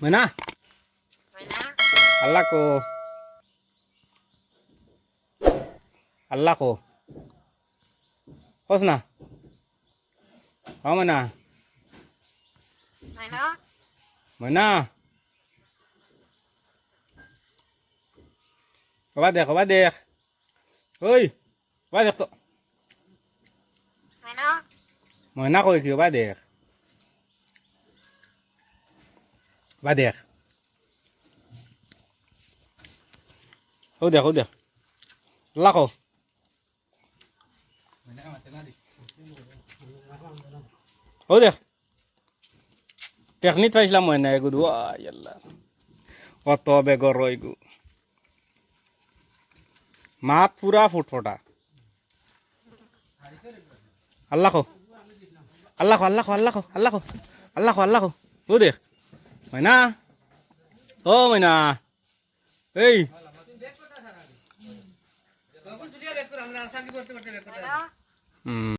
ময়না আল্লাহ কো আল্লাহ কো কস না হ ময়না ময়না কবা দেখ কবা দেখ ওই কবা দেখ তো ময়না কি কবা দেখ কবা দেখ ও দেখ ও দেখ আল্লাহ কো ও দেখ টেকনিক পাইছিলাম মই নাই এগু আল্লাহ কত বেগর এগু মাত পুরা ফুটফটা আল্লাহ আল্লাহ আল্লাহ আল্লাহ আল্লাহ আল্লাহ আল্লাহ দেখ ময়না ও ময়না এই। হুম।